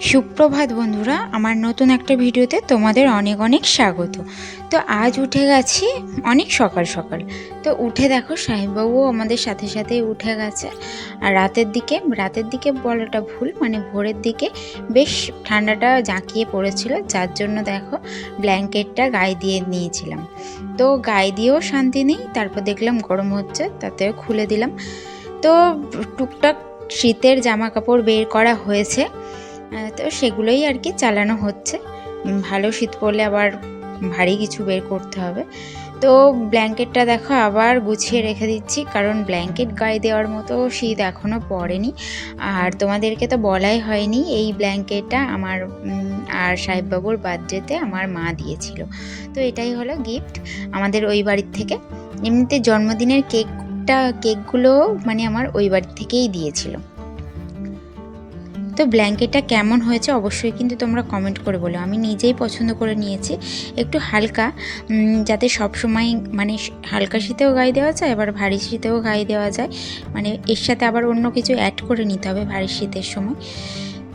সুপ্রভাত বন্ধুরা, আমার নতুন একটা ভিডিওতে তোমাদের অনেক অনেক স্বাগত। তো আজ উঠে গেছি অনেক সকাল সকাল। তো উঠে দেখো সাহেববাবু আমাদের সাথে সাথে উঠে গেছে। আর রাতের দিকে রাতের দিকে বলাটা ভুল মানে ভোরের দিকে বেশ ঠান্ডাটা জাঁকিয়ে পড়েছিল, যার জন্য দেখো ব্ল্যাঙ্কেটটা গায়ে দিয়ে নিয়েছিলাম। তো গায়ে দিয়েও শান্তি নেই, তারপর দেখলাম গরম হচ্ছে, তাতেও খুলে দিলাম। তো টুকটাক শীতের জামা কাপড় বের করা হয়েছে। তো সেগুলোই আর কি চালানো হচ্ছে। ভালো শীত পড়লে আবার ভারী কিছু বের করতে হবে। তো ব্ল্যাঙ্কেটটা দেখো আবার গুছিয়ে রেখে দিচ্ছি, কারণ ব্ল্যাঙ্কেট গায়ে দেওয়ার মতো শীত এখনও পড়েনি। আর তোমাদেরকে তো বলাই হয়নি, এই ব্ল্যাঙ্কেটটা আমার আর সাহেববাবুর বার্থডেতে আমার মা দিয়েছিল। তো এটাই হলো গিফট আমাদের ওই বাড়ির থেকে। এমনিতে জন্মদিনের কেকটা, কেকগুলো মানে আমার ওই বাড়ির থেকেই দিয়েছিল। তো ব্ল্যাঙ্কেটটা কেমন হয়েছে অবশ্যই কিন্তু তোমরা কমেন্ট করে বলো। আমি নিজেই পছন্দ করে নিয়েছি। একটু হালকা যাতে সব সময় মানে হালকা শীতেও গায়ে দেওয়া যায়, আবার ভারী শীতেও গায়ে দেওয়া যায়। মানে এর সাথে আবার অন্য কিছু অ্যাড করে নিতে হবে ভারী শীতের সময়।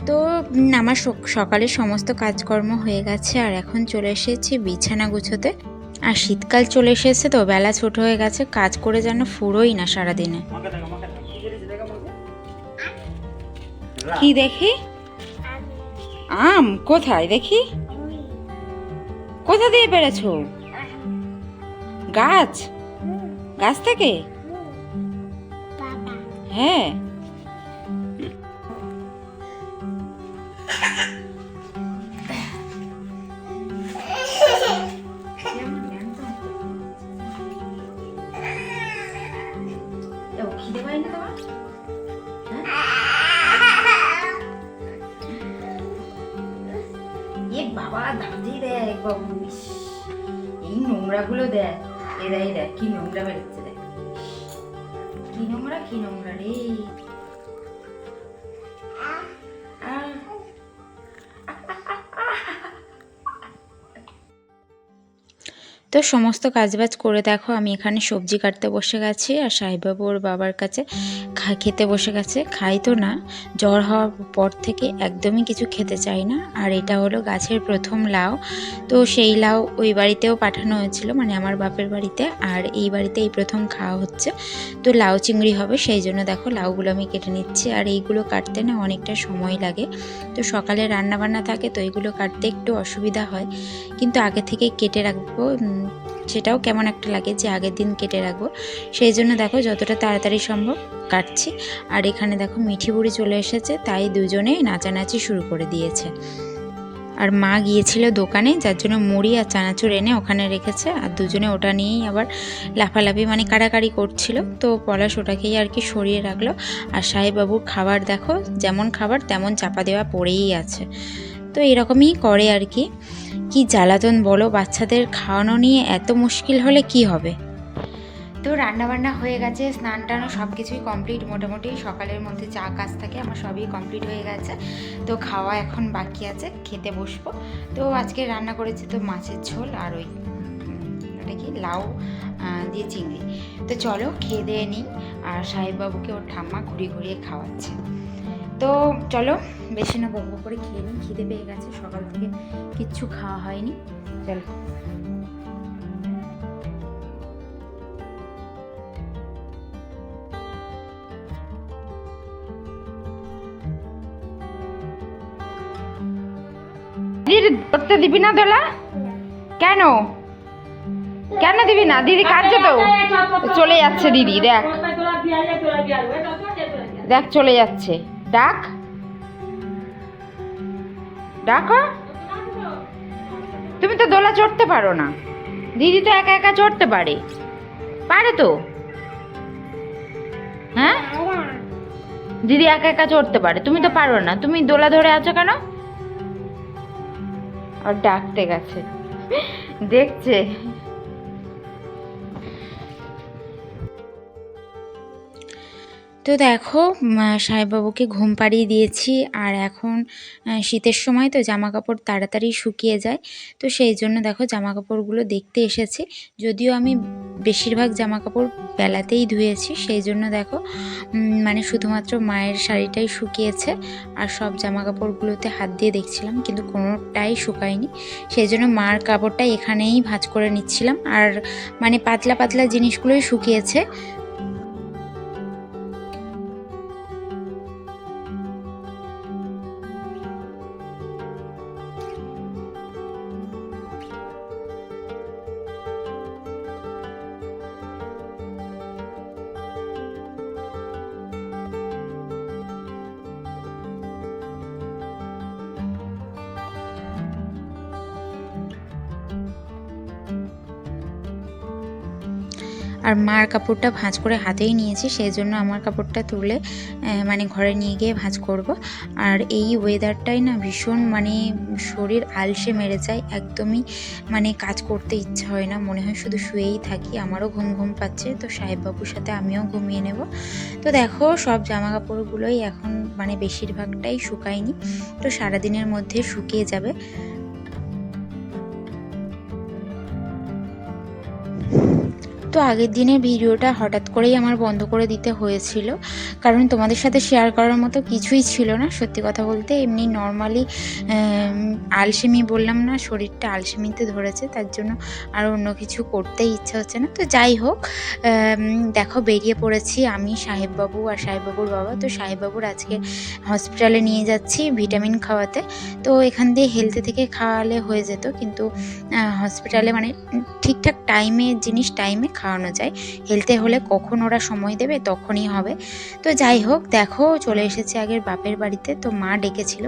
তো আমার সক- সকালের সমস্ত কাজকর্ম হয়ে গেছে, আর এখন চলে এসেছি বিছানা গুছোতে। আর শীতকাল চলে এসেছে তো, বেলা ছোট হয়ে গেছে, কাজ করে যেন ফুরোই না সারাদিনে। কি দেখি? আম কোথায় দেখি? কোথা দিয়ে পেরেছ? গাছ? গাছ থেকে? হ্যাঁ। এ বাবা, দাঁড়িয়ে দেখ বাবু এই নোংরাগুলো দেখ। এ দেয় দেখ, কি নোংরা বেরোচ্ছে, দেখ। কি নোংরা কি নোংরা রে। তো সমস্ত কাজবাজ করে দেখো, আমি এখানে সবজি কাটতে বসে গেছি আর সাহেববাবু ওর বাবার কাছে খা, খেতে বসে গেছে। খাই তো না, জ্বর হওয়ার পর থেকে একদমই কিছু খেতে চাই না। আর এটা হলো গাছের প্রথম লাউ। তো সেই লাউ ওই বাড়িতেও পাঠানো হয়েছিল মানে আমার বাপের বাড়িতে। আর এই বাড়িতে এই প্রথম খাওয়া হচ্ছে। তো লাউ চিংড়ি হবে, সেই জন্য দেখো লাউগুলো আমি কেটে নিচ্ছি। আর এইগুলো কাটতে না অনেকটা সময় লাগে। তো সকালে রান্না বান্না থাকে, তো এইগুলো কাটতে একটু অসুবিধা হয়। কিন্তু আগে থেকে কেটে রাখব সেটাও কেমন একটা লাগে যে আগের দিন কেটে রাখব। সেই জন্য দেখো যতটা তাড়াতাড়ি সম্ভব কাটছি। আর এখানে দেখো মিঠি বুড়ি চলে এসেছে, তাই দুজনে নাচানাচি শুরু করে দিয়েছে। আর মা গিয়েছিল দোকানে, যার জন্য মুড়ি আর চানাচুর এনে ওখানে রেখেছে। আর দুজনে ওটা নিয়েই আবার লাফালাফি মানে কাড়াকাড়ি করছিল। তো পলাশ ওটাকেই আর কি সরিয়ে রাখল। আর সাহেববাবুর খাবার দেখো, যেমন খাবার তেমন চাপা দেওয়া পড়েই আছে। তো এরকমই করে আর কি। কি জ্বালাতন বলো, বাচ্চাদের খাওয়ানো নিয়ে এত মুশকিল হলে কি হবে? তো রান্নাবান্না হয়ে গেছে, স্নান টানও সব কিছুই কমপ্লিট। মোটামুটি সকালের মধ্যে চা কাজ থাকে, আমার সবই কমপ্লিট হয়ে গেছে। তো খাওয়া এখন বাকি আছে, খেতে বসবো। তো আজকে রান্না করেছি তো মাছের ঝোল আর ওই ওটা কি, লাউ দিয়ে চিংড়ি। তো চলো, খেয়ে দিয়ে নিই। আর সাহেববাবুকে ওর ঠাম্মা ঘুরিয়ে ঘুরিয়ে খাওয়াচ্ছে। তো চলো বেশি না বকবক করে খেয়ে নিই খিদে পেয়ে গেছে সকাল থেকে কিচ্ছু খাওয়া হয়নি চলো দিদি ধরতে দিবি না দোলা কেন কেন দিবি না দিদি কাঁদছে তো চলে যাচ্ছে দিদি দেখ দেখ চলে যাচ্ছে ডাক? ডাকো তুমি তো দোলা চড়তে পারো না। দিদি তো একা একা চড়তে পারে। পারে তো। হ্যাঁ? দিদি একা একা চড়তে পারে। তুমি তো পারো না। তুমি দোলা ধরে আছো কেন? আর ডাকতে গেছে। দেখছে। তো দেখো সাহেববাবুকে ঘুম পাড়িয়ে দিয়েছি আর এখন শীতের সময় তো জামা কাপড় তাড়াতাড়ি শুকিয়ে যায়। তো সেই জন্য দেখো জামা কাপড়গুলো দেখতে এসেছে। যদিও আমি বেশিরভাগ জামা কাপড় বেলাতেই ধুয়েছি, সেই জন্য দেখো মানে শুধুমাত্র মায়ের শাড়িটাই শুকিয়েছে আর সব জামা কাপড়গুলোতে হাত দিয়ে দেখছিলাম, কিন্তু কোনোটাই শুকায়নি। সেই জন্য মার কাপড়টা এখানেই ভাঁজ করে নিচ্ছিলাম। আর মানে পাতলা পাতলা জিনিসগুলোই শুকিয়েছে। আর মার কাপড়টা ভাঁজ করে হাতেই নিয়েছি সেই জন্য আমার কাপড়টা তুলে মানে ঘরে নিয়ে গিয়ে ভাঁজ করব। আর এই ওয়েদারটাই না ভীষণ মানে শরীর আলসে মেরে যায়, একদমই মানে কাজ করতে ইচ্ছা হয় না। মনে হয় শুধু শুয়েই থাকি, আমারও ঘুম ঘুম পাচ্ছে, তো সাহেববাবুর সাথে আমিও ঘুমিয়ে নেব। তো দেখো, সব জামা কাপড়গুলোই এখন মানে বেশিরভাগটাই শুকায়নি, তো সারাদিনের মধ্যে শুকিয়ে যাবে। তো আগের দিনের ভিডিওটা হঠাৎ করেই আমার বন্ধ করে দিতে হয়েছিল। কারণ তোমাদের সাথে শেয়ার করার মতো কিছুই ছিল না, সত্যি কথা বলতে। এমনি নর্মালি আলসেমি বললাম না, শরীরটা আলসেমিতে ধরেছে, তার জন্য আর অন্য কিছু করতেই ইচ্ছা হচ্ছে না। তো যাই হোক দেখো, বেরিয়ে পড়েছি আমি, সাহেববাবু আর সাহেববাবুর বাবা। তো সাহেববাবুর আজকে হসপিটালে নিয়ে যাচ্ছি ভিটামিন খাওয়াতে। তো এখান দিয়ে হেলথে থেকে খাওয়ালে হয়ে যেত, কিন্তু হসপিটালে মানে ঠিকঠাক টাইমে জিনিস টাইমে খাওয়ানো যায়। হেলতে হলে কখন ওরা সময় দেবে তখনই হবে। তো যাই হোক, দেখো, চলে এসেছে আগের বাপের বাড়িতে। তো মা ডেকেছিল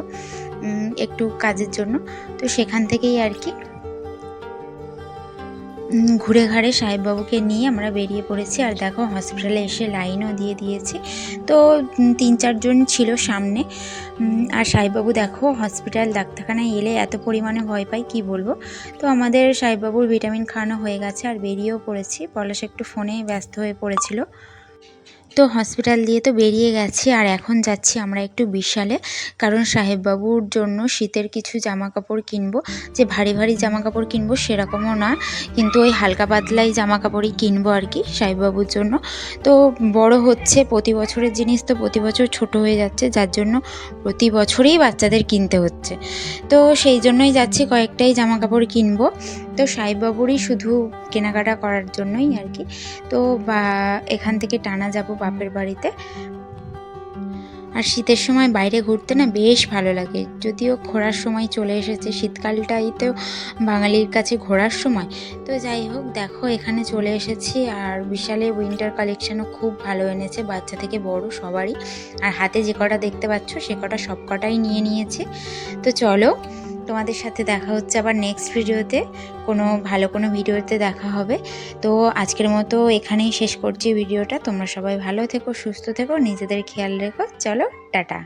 একটু কাজের জন্য। তো সেখান থেকেই আর কি ঘুরে ঘাড়ে সাহেববাবুকে নিয়ে আমরা বেরিয়ে পড়েছি আর দেখো হসপিটালে এসে লাইনও দিয়ে দিয়েছি। তো তিন চারজন ছিল সামনে। আর সাহেববাবু দেখো হসপিটাল ডাক্তারখানায় এলে এত পরিমাণে ভয় পাই কি বলব? তো আমাদের সাহেববাবুর ভিটামিন খাওয়ানো হয়ে গেছে আর বেরিয়েও পড়েছি। পলাশ একটু ফোনে ব্যস্ত হয়ে পড়েছিল। তো হসপিটাল দিয়ে তো বেরিয়ে গেছি, আর এখন যাচ্ছি আমরা একটু বিশালে। কারণ সাহেববাবুর জন্য শীতের কিছু জামা কাপড় কিনবো। যে ভারী ভারী জামা কাপড় কিনবো সেরকমও না, কিন্তু ওই হালকা পাতলাই জামা কাপড়ই কিনবো আর কি সাহেববাবুর জন্য। তো বড় হচ্ছে প্রতি বছরের জিনিস তো প্রতি বছর ছোট হয়ে যাচ্ছে, যার জন্য প্রতি বছরেই বাচ্চাদের কিনতে হচ্ছে। তো সেই জন্যই যাচ্ছি কয়েকটাই জামা কাপড় কিনবো। তো সাহেববাবুরই শুধু কেনাকাটা করার জন্যই আর কি। তো বা, এখান থেকে টানা যাব বাপের বাড়িতে। আর শীতের সময় বাইরে ঘুরতে না বেশ ভালো লাগে। যদিও ঘোরার সময় চলে এসেছে, শীতকালটাই তো বাঙালির কাছে ঘোরার সময়। তো যাই হোক, দেখো এখানে চলে এসেছি আর বিশালে উইন্টার কালেকশানও খুব ভালো এনেছে, বাচ্চা থেকে বড় সবারই। আর হাতে যে কটা দেখতে পাচ্ছ, সে কটা সব কটাই নিয়ে নিয়েছে। তো চলো তোমাদের সাথে দেখা হচ্ছে আবার নেক্সট ভিডিওতে কোনো ভালো কোনো ভিডিওতে দেখা হবে। তো আজকের মতো এখানেই শেষ করছি ভিডিওটা তোমরা সবাই ভালো থেকো, সুস্থ থেকো, নিজেদের খেয়াল রেখো। চলো, টাটা।